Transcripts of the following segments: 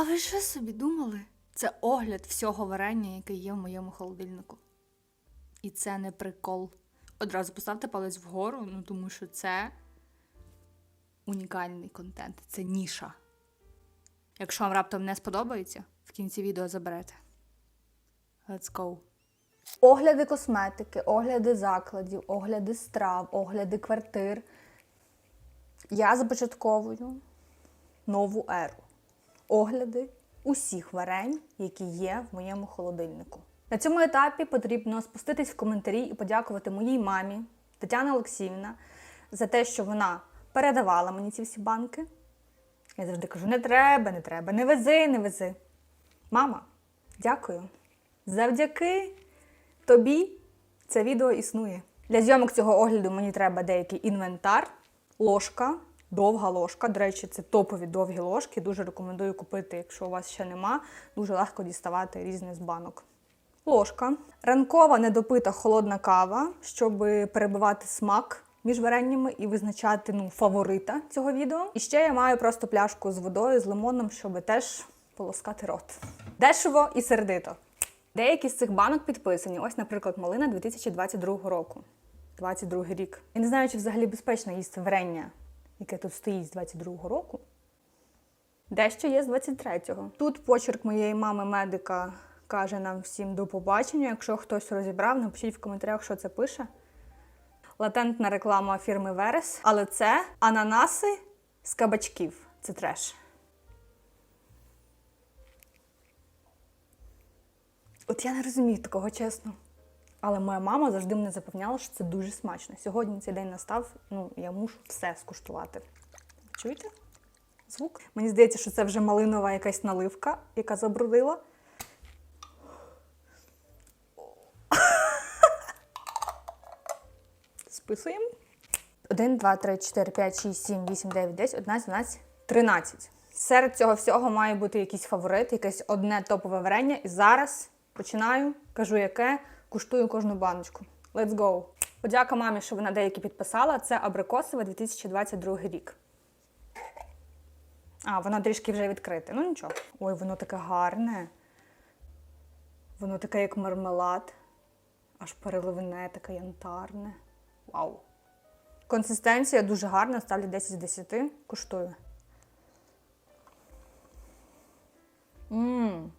А ви що собі думали? Це огляд всього варення, яке є в моєму холодильнику. І це не прикол. Одразу поставте палець вгору, ну тому що це унікальний контент, це ніша. Якщо вам раптом не сподобається, в кінці відео заберете. Let's go. Огляди косметики, огляди закладів, огляди страв, огляди квартир. Я започатковую нову еру. Огляди усіх варень, які є в моєму холодильнику. На цьому етапі потрібно спуститись в коментарі і подякувати моїй мамі Тетяна Олексіївна за те, що вона передавала мені ці всі банки. Я завжди кажу: не треба, не треба, не вези, не вези. Мама, дякую. Завдяки тобі це відео існує. Для зйомок цього огляду мені треба деякий інвентар, ложка, довга ложка. До речі, це топові довгі ложки. Дуже рекомендую купити, якщо у вас ще нема. Дуже легко діставати різне з банок. Ложка, ранкова недопита холодна кава, щоб перебивати смак між вареннями і визначати ну, фаворита цього відео. І ще я маю просто пляшку з водою з лимоном, щоб теж полоскати рот. Дешево і сердито. Деякі з цих банок підписані. Ось, наприклад, малина 2022 року. 22 рік. Я не знаю, чи взагалі безпечно їсти варення, яке тут стоїть з 22 року. Дещо є з 23-го. Тут почерк моєї мами медика каже нам всім до побачення. Якщо хтось розібрав, напишіть в коментарях, що це пише. Латентна реклама фірми Верес. Але це ананаси з кабачків. Це треш. От я не розумію такого, чесно. Але моя мама завжди мене запевняла, що це дуже смачно. Сьогодні цей день настав, ну я мушу все скуштувати. Чуєте? Звук? Мені здається, що це вже малинова якась наливка, яка забрудила. Списуємо. 1, 2, 3, 4, 5, 6, 7, 8, 9, 10, 11, 12, 13. Серед цього всього має бути якийсь фаворит, якесь одне топове варення. І зараз починаю, кажу яке, куштую кожну баночку. Let's go! Подяка мамі, що вона деякі підписала. Це абрикосове 2022 рік. А, воно трішки вже відкрите. Ну нічого. Ой, воно таке гарне. Воно таке, як мармелад. Аж переливне, таке янтарне. Вау! Консистенція дуже гарна, ставлю 10 з 10. Куштую. Мм.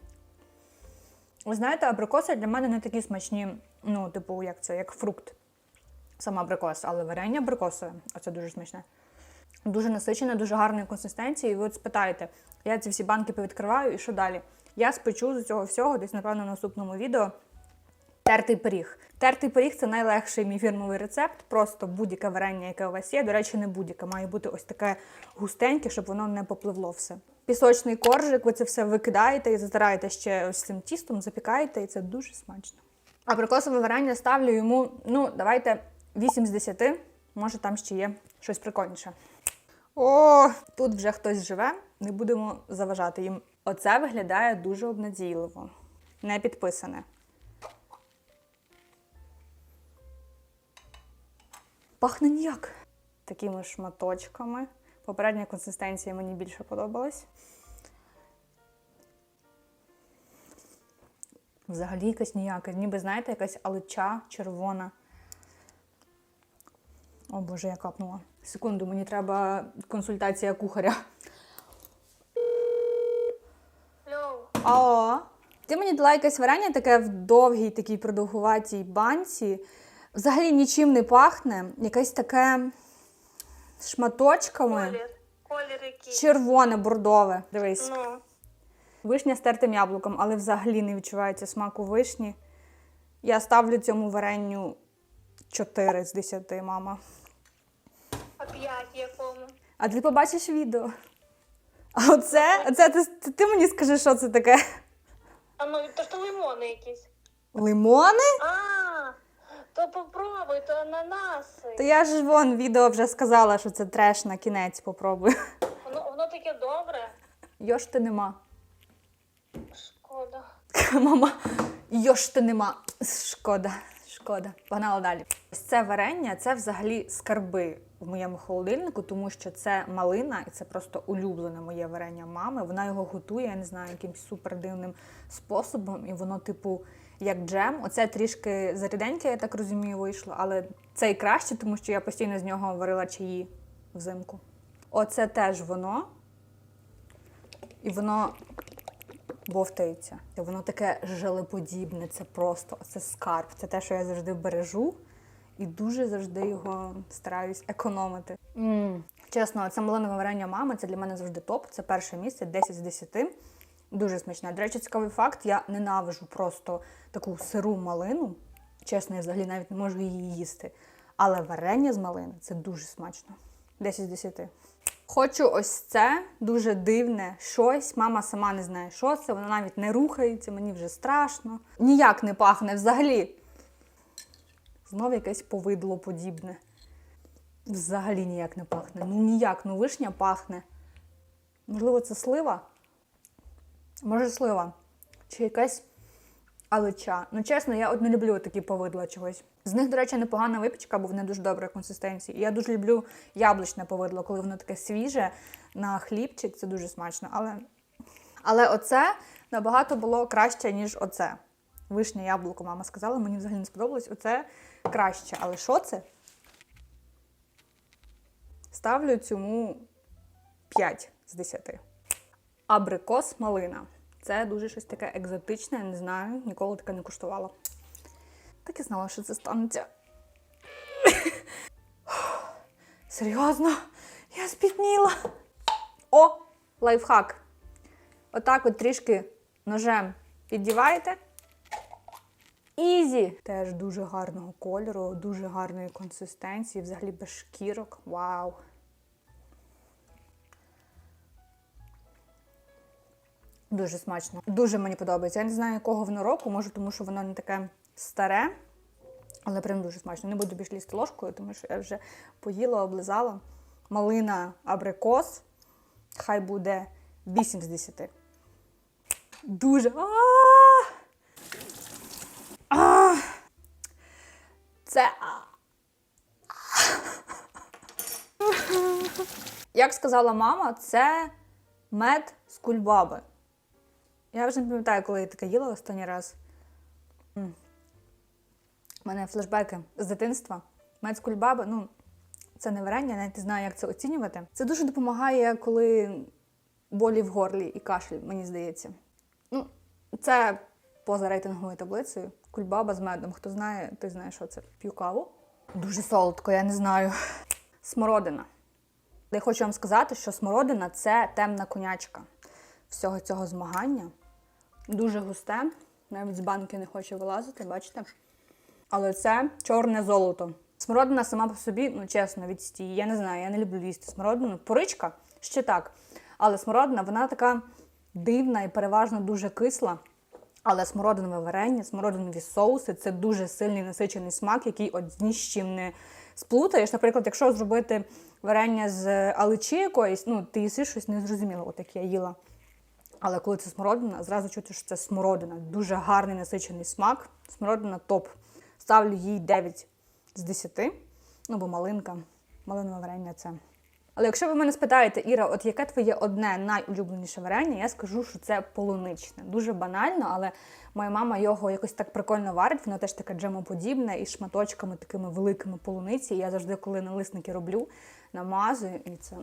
Ви знаєте, абрикоси для мене не такі смачні, ну, типу, як це, як фрукт. Сама абрикос, але варення абрикосове, оце дуже смачне. Дуже насичене, дуже гарної консистенції. І ви от спитаєте, я ці всі банки повідкриваю і що далі? Я спечу з цього всього, десь, напевно, в наступному відео. Тертий пиріг. Тертий пиріг це найлегший мій фірмовий рецепт. Просто будь-яке варення, яке у вас є. До речі, не будь-яке. Має бути ось таке густеньке, щоб воно не попливло все. Пісочний коржик, ви це все викидаєте і затираєте ще ось цим тістом, запікаєте, і це дуже смачно. Абрикосове варення ставлю йому, ну, давайте 8 з 10. Може, там ще є щось прикольніше. О, тут вже хтось живе, не будемо заважати їм. Оце виглядає дуже обнадійливо. Не підписане. Пахне ніяк. Такими шматочками. Попередня консистенція мені більше подобалась. Взагалі якась ніяка. Ніби, знаєте, якась алича червона. О Боже, я капнула. Секунду, мені треба консультація кухаря. Алло, Алло. Ти мені дала якесь варення таке в довгій, такій продовгуватій банці. Взагалі нічим не пахне. Якесь таке з шматочками. колір. Колір який? Червоне, бордове. Дивись. Ну, Вишня з тертим яблуком, але взагалі не відчувається смаку вишні. Я ставлю цьому варенню 4 з 10, мама. а п'ять якому? А ти побачиш відео. А оце, оце ти, ти, ти мені скажи, що це таке? А ну, то ж то лимони якісь. Лимони? А, то попробуй, то ананаси. То я ж вон відео вже сказала, що це треш на кінець попробую. Воно, воно таке добре. Йош ти нема. Шкода. Мама, йош ти нема. Шкода, шкода. Погнала далі. Ось це варення це взагалі скарби в моєму холодильнику, тому що це малина, і це просто улюблене моє варення мами. Вона його готує, я не знаю, якимось супер дивним способом, і воно, типу, як джем. Оце трішки заріденьке, я так розумію, вийшло, але це і краще, тому що я постійно з нього варила чаї взимку. Оце теж воно. І воно бовтається. Воно таке желеподібне, це просто це скарб. Це те, що я завжди бережу, і дуже завжди його стараюсь економити. м Чесно, це малинове варення мами, це для мене завжди топ. Це перше місце, 10 з 10. Дуже смачне. До речі, цікавий факт: я ненавижу просто таку сиру малину. Чесно, я взагалі навіть не можу її їсти. Але варення з малини це дуже смачно. 10 з 10. Хочу ось це дуже дивне щось. Мама сама не знає, що це. Вона навіть не рухається, мені вже страшно. Ніяк не пахне взагалі. Знов якесь повидло подібне. Взагалі ніяк не пахне. Ну ніяк, ну вишня пахне. Можливо, це слива? Може, слива. Чи якась алича. Ну, чесно, я от не люблю такі повидла чогось. З них, до речі, непогана випічка, бо вони дуже доброї консистенції. І я дуже люблю яблучне повидло, коли воно таке свіже на хлібчик, це дуже смачно. Але, Але оце набагато було краще, ніж оце. Вишня яблуко, мама сказала, мені взагалі не сподобалось. Оце краще. Але що це? Ставлю цьому 5 з 10. Абрикос малина. Це дуже щось таке екзотичне, не знаю, ніколи таке не куштувала. Так і знала, що це станеться. Серйозно, я спітніла. О, лайфхак. Отак от трішки ножем піддіваєте. Ізі! Теж дуже гарного кольору, дуже гарної консистенції, взагалі без шкірок. Вау! Дуже смачно. Дуже мені подобається. Я не знаю, якого воно року, може, тому що воно не таке старе, але прям дуже смачно. Не буду більш лізти ложкою, тому що я вже поїла, облизала. Малина абрикос. Хай буде 8 з 10. Дуже. Це. Як сказала мама, це мед з кульбаби. Я вже не пам'ятаю, коли я таке їла останній раз. У мене флешбеки з дитинства. Мед з кульбаби, ну, це не варення, я навіть не знаю, як це оцінювати. Це дуже допомагає, коли болі в горлі і кашель, мені здається. Ну, це поза рейтинговою таблицею. Кульбаба з медом. Хто знає, той знає, що це. П'ю каву. Дуже солодко, я не знаю. Смородина. Я хочу вам сказати, що смородина це темна конячка всього цього змагання. Дуже густе, навіть з банки не хоче вилазити, бачите? Але це чорне золото. Смородина сама по собі, ну чесно, відстій. Я не знаю, я не люблю їсти смородину. Поричка ще так. Але смородина, вона така дивна і переважно дуже кисла. Але смородинове варення, смородинові соуси це дуже сильний насичений смак, який от ні з чим не сплутаєш. Наприклад, якщо зробити варення з аличі якоїсь, ну ти їсиш щось незрозуміло, от як я їла. Але коли це смородина, зразу чути, що це смородина. Дуже гарний насичений смак. Смородина топ. Ставлю їй 9 з 10. Ну, бо малинка, малинове варення це. Але якщо ви мене спитаєте, Іра, от яке твоє одне найулюбленіше варення, я скажу, що це полуничне. Дуже банально, але моя мама його якось так прикольно варить. Воно теж таке джемоподібне із шматочками такими великими полуниці. Я завжди, коли налисники роблю, намазую, і це.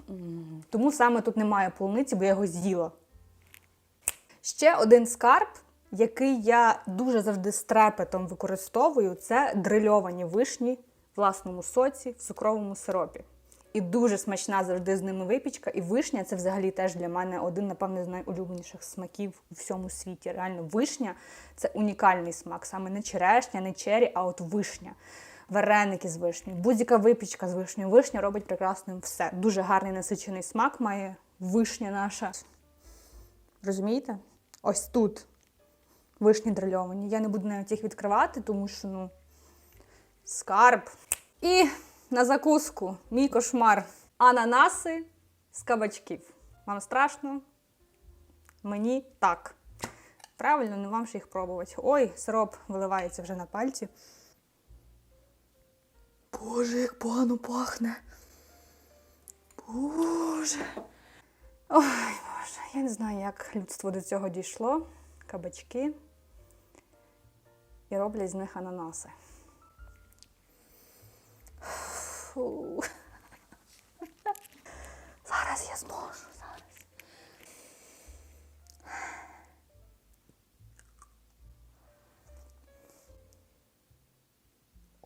Тому саме тут немає полуниці, бо я його з'їла. Ще один скарб, який я дуже завжди з трепетом використовую, це дрильовані вишні в власному соці в цукровому сиропі. І дуже смачна завжди з ними випічка. І вишня це взагалі теж для мене один, напевно, з найулюбленіших смаків у всьому світі. Реально, вишня це унікальний смак. Саме не черешня, не чері, а от вишня. Вареники з вишні, будь-яка випічка з вишнею. Вишня робить прекрасним все. Дуже гарний насичений смак має вишня наша. Розумієте? Ось тут вишні дрильовані. Я не буду навіть їх відкривати, тому що, ну, скарб. І на закуску мій кошмар. Ананаси з кабачків. Вам страшно? Мені так. Правильно, не вам ще їх пробувати. Ой, сироп виливається вже на пальці. Боже, як погано пахне. Боже. Боже, я не знаю, як людство до цього дійшло. Кабачки. І роблять з них ананаси. Фу. Зараз я зможу. Зараз.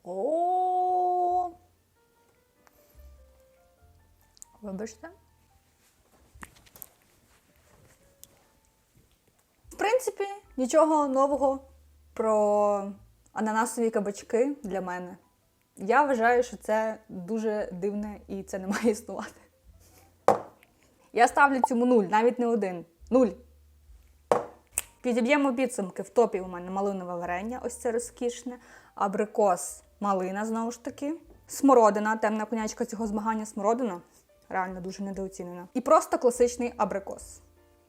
О. Вибачте. В принципі, нічого нового про ананасові кабачки для мене. Я вважаю, що це дуже дивне і це не має існувати. Я ставлю цьому нуль, навіть не один. Нуль. Підіб'ємо підсумки. В топі у мене малинове варення, ось це розкішне, абрикос, малина знову ж таки, смородина, темна конячка цього змагання смородина. Реально дуже недооцінена. І просто класичний абрикос.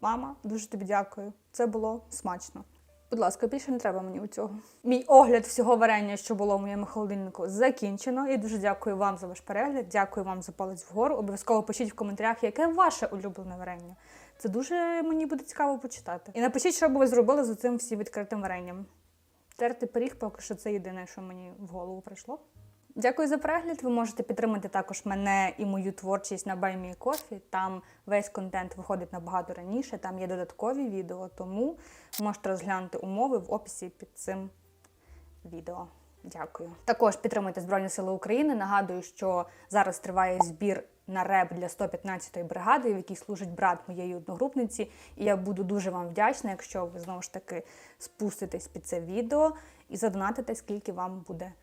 Мама, дуже тобі дякую. Це було смачно. Будь ласка, більше не треба мені у цього. Мій огляд всього варення, що було в моєму холодильнику, закінчено. І дуже дякую вам за ваш перегляд. Дякую вам за палець вгору. Обов'язково пишіть в коментарях, яке ваше улюблене варення. Це дуже мені буде цікаво почитати. І напишіть, що б ви зробили з цим всім відкритим варенням. Терти пиріг, поки що це єдине, що мені в голову прийшло. Дякую за перегляд. Ви можете підтримати також мене і мою творчість на Кофі. Там весь контент виходить набагато раніше. Там є додаткові відео, тому можете розглянути умови в описі під цим відео. Дякую. Також підтримуйте Збройні Сили України. Нагадую, що зараз триває збір на реп для 115-ї бригади, в якій служить брат моєї одногрупниці. І я буду дуже вам вдячна, якщо ви знову ж таки спуститесь під це відео і задонатите, скільки вам буде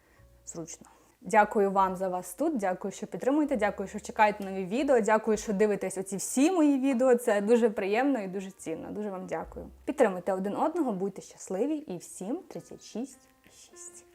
зручно. Дякую вам за вас тут. Дякую, що підтримуєте. Дякую, що чекаєте нові відео. Дякую, що дивитесь оці всі мої відео. Це дуже приємно і дуже цінно. Дуже вам дякую. Підтримуйте один одного, будьте щасливі і всім 36,6. Па-па!